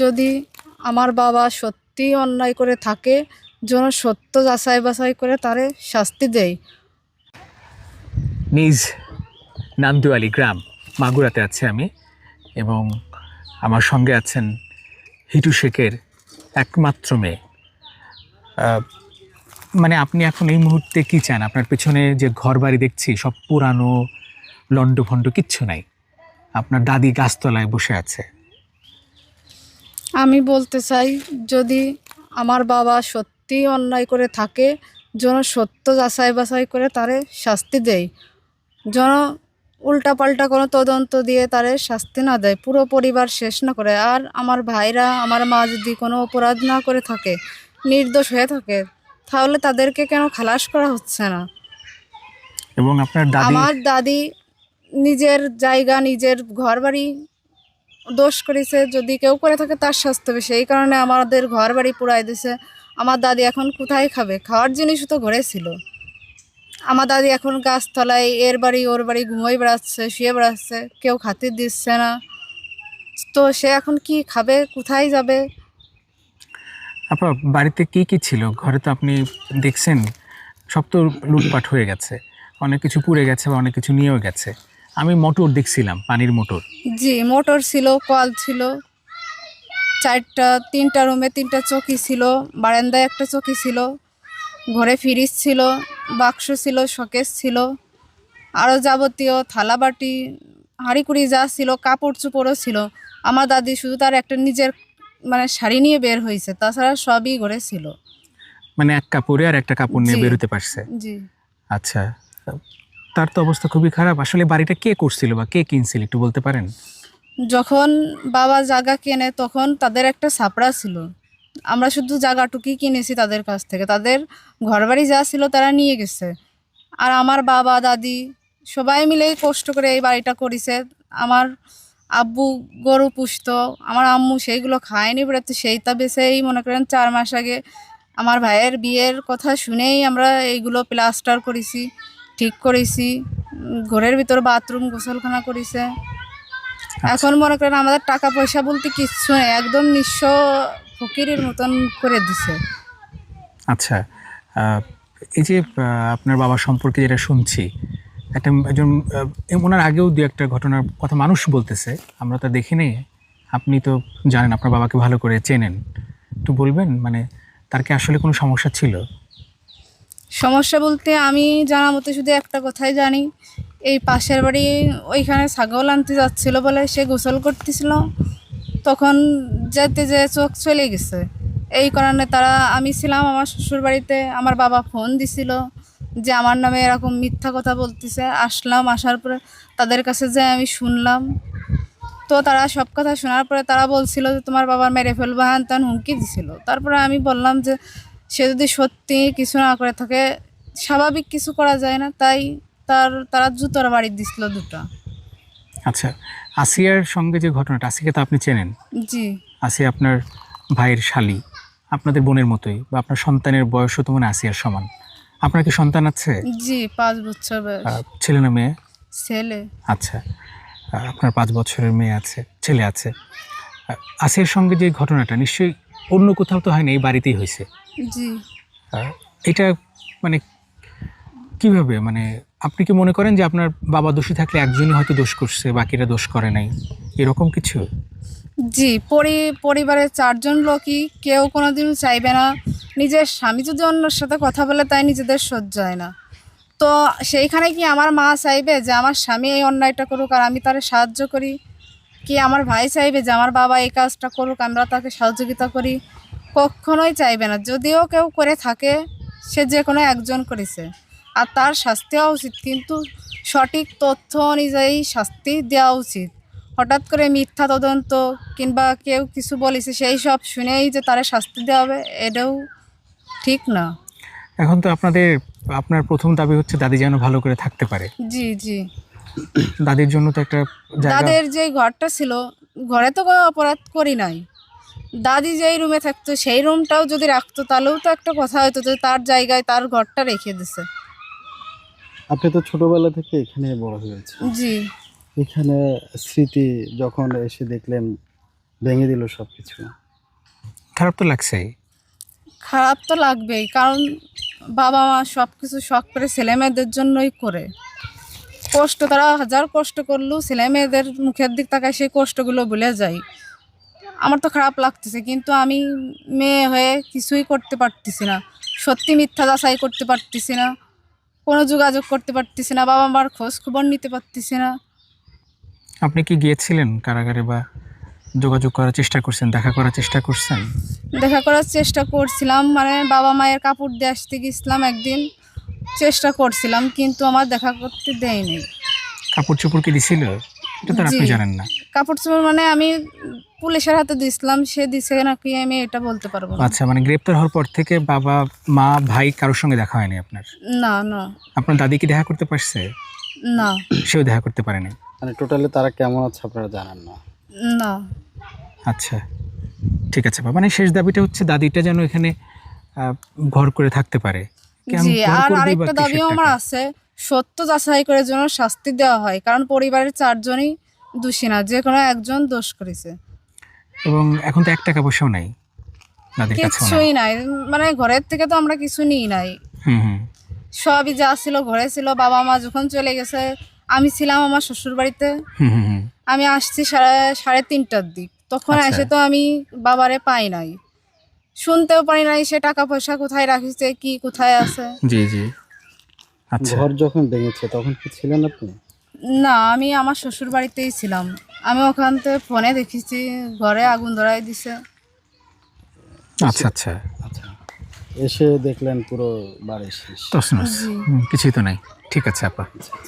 যদি আমার বাবা সত্যি অন্যায় করে থাকে, যেন সত্য যাচাই বাছাই করে তারে শাস্তি দেয়। নিজ নান্দুয়ালি গ্রাম, মাগুরাতে আছি আমি এবং আমার সঙ্গে আছেন হিটু শেখের একমাত্র মেয়ে। মানে আপনি এখন এই মুহূর্তে কি চান? আপনার পেছনে যে ঘর বাড়ি দেখছি, সব পুরানো লন্ডভন্ড কিচ্ছু নাই। আপনার দাদি গাছতলায় বসে আছে। আমি বলতে চাই যদি আমার বাবা সত্যি অন্যায় করে থাকে যেন সত্য যাচাই বাছাই করে তারে শাস্তি দেয় যেন উল্টাপাল্টা কোনো তদন্ত দিয়ে তারে শাস্তি না দেয় পুরো পরিবার শেষ না করে। আর আমার ভাইরা আমার মা যদি কোনো অপরাধ না করে থাকে নির্দোষ হয়ে থাকে তাহলে তাদেরকে কেন খালাস করা হচ্ছে না? এবং আপনার আমার দাদি নিজের জায়গা নিজের ঘর বাড়ি দোষ করেছে, যদি কেউ করে থাকে তার শাস্তি হবে সেই কারণে আমাদের ঘর বাড়ি পুরাই দিছে। আমার দাদি এখন কোথায় খাবে? খাওয়ার জিনিসও তো ঘরে ছিল। আমার দাদি এখন গাছতলায়, এর বাড়ি, ওর বাড়ি ঘুমোই বেড়াচ্ছে, শুয়ে বেড়াচ্ছে, কেউ খাতির দিচ্ছে না। তো সে এখন কি খাবে? কোথায় যাবে? আপনার বাড়িতে কি কি ছিল? ঘরে তো আপনি দেখছেন, সব তো লুটপাট হয়ে গেছে। অনেক কিছু পুড়ে গেছে বা অনেক কিছু নিয়েও গেছে। আমি মোটর দেখছিলাম পানির মোটর। জি মোটর ছিল কল ছিল চারটা তিনটা রুমে তিনটা চকি ছিল বারান্দায় একটা চকি ছিল ঘরে ফ্রিজ ছিল বাক্স ছিল শকেস ছিল আরও যাবতীয় থালা বাটি হাঁড়িকুড়ি যা ছিল কাপড় চোপড়ও ছিল। আমার দাদি শুধু তার একটা নিজের মানে শাড়ি নিয়ে বের হয়েছে তাছাড়া সবই ঘরে ছিল। মানে এক কাপড়ে আর একটা কাপড় নিয়ে। বেরোতে পারছে। জি। আচ্ছা। তার তো অবস্থা খুবই খারাপ। আসলে বাড়িটা কে করছিল বা কে কিনছিল একটু বলতে পারেন? যখন বাবা জায়গা কেনে, তখন তাদের একটা ছাপড়া ছিল। আমরা শুধু জায়গাটুকুই কিনেছি তাদের কাছ থেকে। তাদের ঘরবাড়ি যা ছিল তারা নিয়ে গেছে। আর আমার বাবা, দাদি সবাই মিলেই কষ্ট করে এই বাড়িটা করেছে। আমার আব্বু গরু পুষত, আমার আম্মু সেইগুলো খায়নি বেড়াতে সেইটা বেছেই মনে করেন চার মাস আগে আমার ভাইয়ের বিয়ের কথা শুনেই আমরা এইগুলো প্লাস্টার করেছি। ঠিক করেছি। ঘরের ভিতর বাথরুম গোসলখানা করেছে। এখন মনে করেন আমাদের টাকা পয়সা বলতে কিচ্ছু নেই একদম নিঃস্ব ফকিরের মতন করে দিছে। আচ্ছা এই যে আপনার বাবা সম্পর্কে যেটা শুনছি একটা একজন ওনার আগেও দু একটা ঘটনার কথা মানুষ বলতেছে আমরা তো দেখিনি আপনি তো জানেন আপনার বাবাকে ভালো করে চেনেন। একটু বলবেন মানে তার কি আসলে কোনো সমস্যা ছিল? সমস্যা বলতে আমি জানা মতে শুধু একটা কথাই জানি। এই পাশের বাড়ি ওইখানে ছাগল আনতে যাচ্ছিল বলে সে গোসল করতেছিল। তখন যেতে যে চোখ চলে গেছে। এই কারণে তারা আমি ছিলাম আমার শ্বশুর বাড়িতে। আমার বাবা ফোন দিছিল যে আমার নামে এরকম মিথ্যা কথা বলতেছে। আসলাম, আসার পরে তাদের কাছে যে আমি শুনলাম। তো তারা সব কথা শোনার পরে তারা বলছিল যে তোমার বাবার মেরে ফেলব, হ্যান ত্যান হুমকি দিছিল। তারপরে আমি বললাম যে সে যদি সত্যি কিছু না করে থাকে স্বাভাবিক কিছু করা যায় না তাই তার তারা জুতোর বাড়ি দিছিল দুটো। আচ্ছা আসিয়ার সঙ্গে যে ঘটনাটা আসিকে তো আপনি চেনেন। জি। আসিয়া আপনার ভাইয়ের শালি আপনাদের বোনের মতোই বা আপনার সন্তানের বয়সও তো মনে আসিয়ার সমান। আপনার কি সন্তান আছে? জি পাঁচ বছর বয়স। ছেলে না মেয়ে? ছেলে। আচ্ছা আপনার পাঁচ বছরের মেয়ে আছে ছেলে আছে। আসিয়ার সঙ্গে যে ঘটনাটা নিশ্চয়ই অন্য কোথাও তো হয়নি এই বাড়িতেই হয়েছে। জি। এটা মানে কীভাবে? মানে আপনি কি মনে করেন যে আপনার বাবা দোষী থাকলে একজনই হয়তো দোষ করছে বাকিরা দোষ করে নাই? এরকম কিছু? জি পরি পরিবারের চারজন লোকই কেউ কোনোদিনও চাইবে না। নিজের স্বামী যদি অন্যর সাথে কথা বলে তাই নিজেদের সহ্য হয় না। তো সেইখানে কি আমার মা চাইবে যে আমার স্বামী এই অন্যায়টা করুক আর আমি তারে সাহায্য করি? কি আমার ভাই চাইবে যে আমার বাবা এই কাজটা করুক আমরা তাকে সহযোগিতা করি? কখনোই চাইবে না। যদিও কেউ করে থাকে সে যে কোনো একজন করেছে। আর তার শাস্তি হওয়া উচিত কিন্তু সঠিক তথ্য অনুযায়ী শাস্তি দেওয়া উচিত। হঠাৎ করে মিথ্যা তদন্ত কিংবা কেউ কিছু বলেছে সেই সব শুনেই যে তারা শাস্তি দেওয়া হবে এটাও ঠিক না। এখন তো আপনাদের আপনার প্রথম দাবি হচ্ছে দাদি যেন ভালো করে থাকতে পারে। জি জি। দাদির জন্য তো একটা জায়গা। দাদের যে ঘরটা ছিল ঘরে তো কোনো অপরাধ করি নাই। দাদি যেই রুমে থাকতো সেই রুমটাও যদি রাখতো তাহলেও তো একটা কথা হতো যে তার জায়গায় তার ঘরটা রেখে দিছে। আপনি তো ছোটবেলা থেকে এখানে বড় হয়েছে জি। এখানে স্মৃতি যখন এসে দেখলেন ভেঙে দিল সব কিছু খারাপ তো লাগছেই। খারাপ তো লাগবেই কারণ বাবা মা সব কিছু শখ করে ছেলেমেয়েদের জন্যই করে। কষ্ট তারা হাজার কষ্ট করলেও ছেলে মেয়েদের মুখের দিক তাকায় সেই কষ্টগুলো ভুলে যায়। আমার তো খারাপ লাগতেছে কিন্তু আমি মেয়ে হয়ে কিছুই করতে পারতেছি না। সত্যি মিথ্যা যাচাই করতে পারতেছি না কোনো যোগাযোগ করতে পারতেছি না বাবা মার খোঁজ খবর নিতে পারতেছি না। আপনি কি গিয়েছিলেন কারাগারে বা যোগাযোগ করার চেষ্টা করছেন দেখা করার চেষ্টা করছেন? দেখা করার চেষ্টা করছিলাম মানে বাবা মায়ের কাপড় দিয়ে আসতে গেছিলাম একদিন। চেষ্টা করছিলাম কিন্তু আমার দেখা করতে দেয়নি। কাপড় চোপড় কি দিছিল? এটা তো আপনি জানেন না। কাপড় চোপড় মানে আমি পুলিশের হাতে দিছিলাম সে দিছে নাকি আমি এটা বলতে পারব না। আচ্ছা মানে গ্রেপ্তার হওয়ার পর থেকে বাবা মা ভাই কারোর সঙ্গে দেখা হয়নি আপনার? না না। আপনার দাদি কি দেখা করতে পারছে? না। সেও দেখা করতে পারেনি। মানে টোটালি তারা কেমন আছে আপনারা জানেন না। না। আচ্ছা ঠিক আছে বাবা। মানে শেষ দাবিটা হচ্ছে দাদিটা যেন এখানে ঘর করে থাকতে পারে। জি আর আরেকটা দাবিও আমার আছে সত্য যাচাই করে যেন শাস্তি দেওয়া হয় কারণ পরিবারের চারজনই দোষী না যে কোনো একজন দোষ করেছে। এবং এখন তো এক টাকা পয়সাও নাই কিছুই নাই মানে ঘরের থেকে তো আমরা কিছু নিই নাই। সবই যা ছিল ঘরে ছিল বাবা মা যখন চলে গেছে আমি ছিলাম আমার শ্বশুর বাড়িতে আমি আসছি সাড়ে সাড়ে তিনটার দিক তখন আচ্ছা। এসে তো আমি বাবারে পাই নাই। শুনতেও পারি নাই সে টাকা পয়সা কোথায় রাখিছে কি কোথায় আছে। জি জি। আচ্ছা। ঘর যখন ভেঙেছে তখন কি ছিলেন আপনি? না আমি আমার শ্বশুর বাড়িতেই ছিলাম। আমি ওখান থেকে ফোনে দেখেছি ঘরে আগুন ধরাই দিছে। আচ্ছা আচ্ছা। আচ্ছা। এসে দেখলেন পুরো বাড়ি শেষ। জি। কিছুই তো নাই। ঠিক আছে আপা।